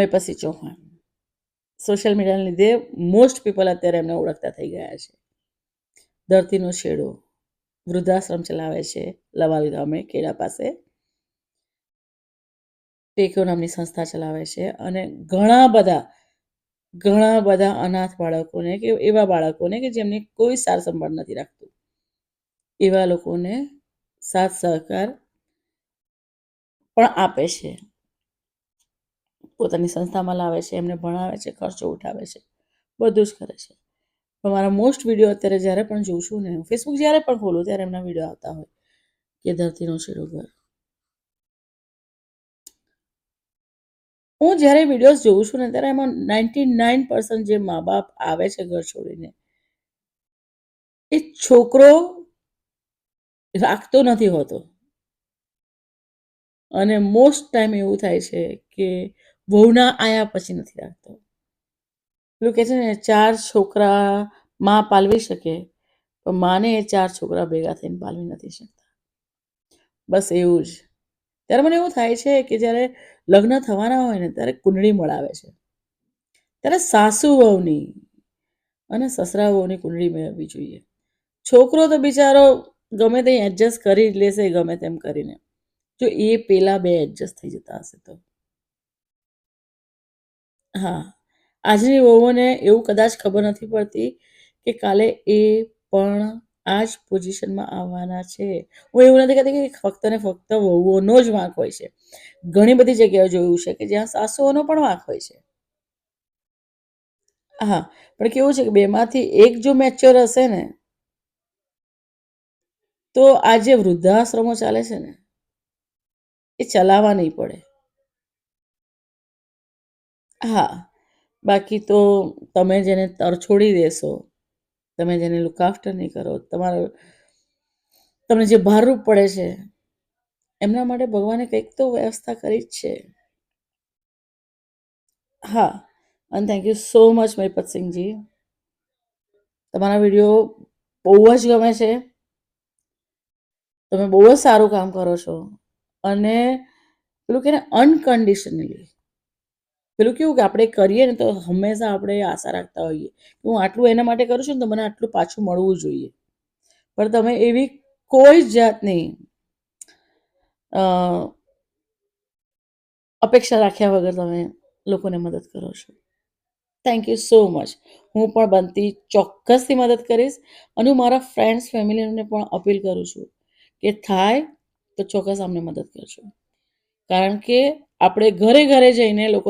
મયપસી Chauhan social મીડિયાને લીધે most people અત્યારે એમને ઓળખતા થઈ ગયા છે. ધરતીનો છેડો વૃદ્ધાશ્રમ ચલાવે છે લવાલ ગામે કેડા પાસે. ટેકો નામની સંસ્થા ચલાવે છે અને ઘણા બધા ઘણા બધા અનાથ બાળકોને કે એવા બાળકોને કે જેમની કોઈ સાર સંભાળ નથી રાખતું. એવા લોકોને સાથ સહકાર પણ આપે છે. પોતાની સંસ્થામાં લાવે છે, એમને ભણાવે છે, ખર્ચો ઉઠાવે છે, બધું જ કરે છે. પણ મારા મોસ્ટ વીડિયો અત્યારે જ્યારે પણ જોઉં છું ને ફેસબુક જ્યારે પણ ખોલું ત્યારે એમના વીડિયો આવતા હોય કે ધરતીનો શેડો ઘર. હું જ્યારે વિડીયોઝ જોઉં છું ને, ત્યારે એમાં નાઇન્ટી નાઇન પર્સન્ટ જે મા બાપ આવે છે ઘર છોડીને, એ છોકરો રાખતો નથી હોતો. અને મોસ્ટ ટાઈમ એવું થાય છે કે વહુના આયા પછી નથી રાખતો. પેલું કહે છે ને, ચાર છોકરા માં પાલવી શકે, પણ માને એ ચાર છોકરા ભેગા થઈને પાલવી નથી શકતા. બસ એવું જ. ત્યારે મને એવું થાય છે કે જ્યારે લગ્ન થવાના હોય ને, ત્યારે કુંડળી મળાવે છે. ત્યારે સાસુ વહુની અને સસરા વહુની કુંડળી મેળવવી જોઈએ. છોકરો તો બિચારો ગમે તે એડજસ્ટ કરી જ લેશે, ગમે તેમ કરીને. જો એ પેલા બે એડજસ્ટ થઈ જતા હશે તો. હા. આજની વહુઓને એવું કદાચ ખબર નથી પડતી કે કાલે એ પણ આ જ પોઝિશનમાં આવવાના છે. હું એવું નથી કહેતી કે ફક્ત ને ફક્ત વહુઓનો જ વાંક હોય છે. ઘણી બધી જગ્યાએ જોયું છે કે જ્યાં સાસુઓનો પણ વાંક હોય છે. હા, પણ કેવું છે કે બેમાંથી એક જો મેચ્યોર હશે ને તો આ જે વૃદ્ધાશ્રમો ચાલે છે ને, એ ચલાવવા નહીં પડે. હા. બાકી તો તમે જેને તરછોડી દેશો, તમે જેને લુક આફ્ટર નહીં કરો, તમારો, તમને જે ભારરૂપ પડે છે, એમના માટે ભગવાને કંઈક તો વ્યવસ્થા કરી જ છે. હા અને thank you so much Mahipatsinhji તમારા વીડિયો બહુ જ ગમે છે. તમે બહુ જ સારું કામ કરો છો. અને પેલું કે અનકન્ડિશનલી પેલું કેવું કે આપણે કરીએ ને તો હંમેશા આપણે આશા રાખતા હોઈએ કે હું આટલું એના માટે કરું છું ને તો મને આટલું પાછું મળવું જોઈએ. પણ તમે એવી કોઈ જાતની અપેક્ષા રાખ્યા વગર તમે લોકોને મદદ કરો છો. થેન્ક યુ સો મચ હું પણ બનતી ચોક્કસથી મદદ કરીશ અને હું મારા ફ્રેન્ડ્સ ફેમિલીને પણ અપીલ કરું છું કે થાય તો ચોક્કસ અમને મદદ કરજો. કારણ કે આપણે ઘરે ઘરે જઈને લોકો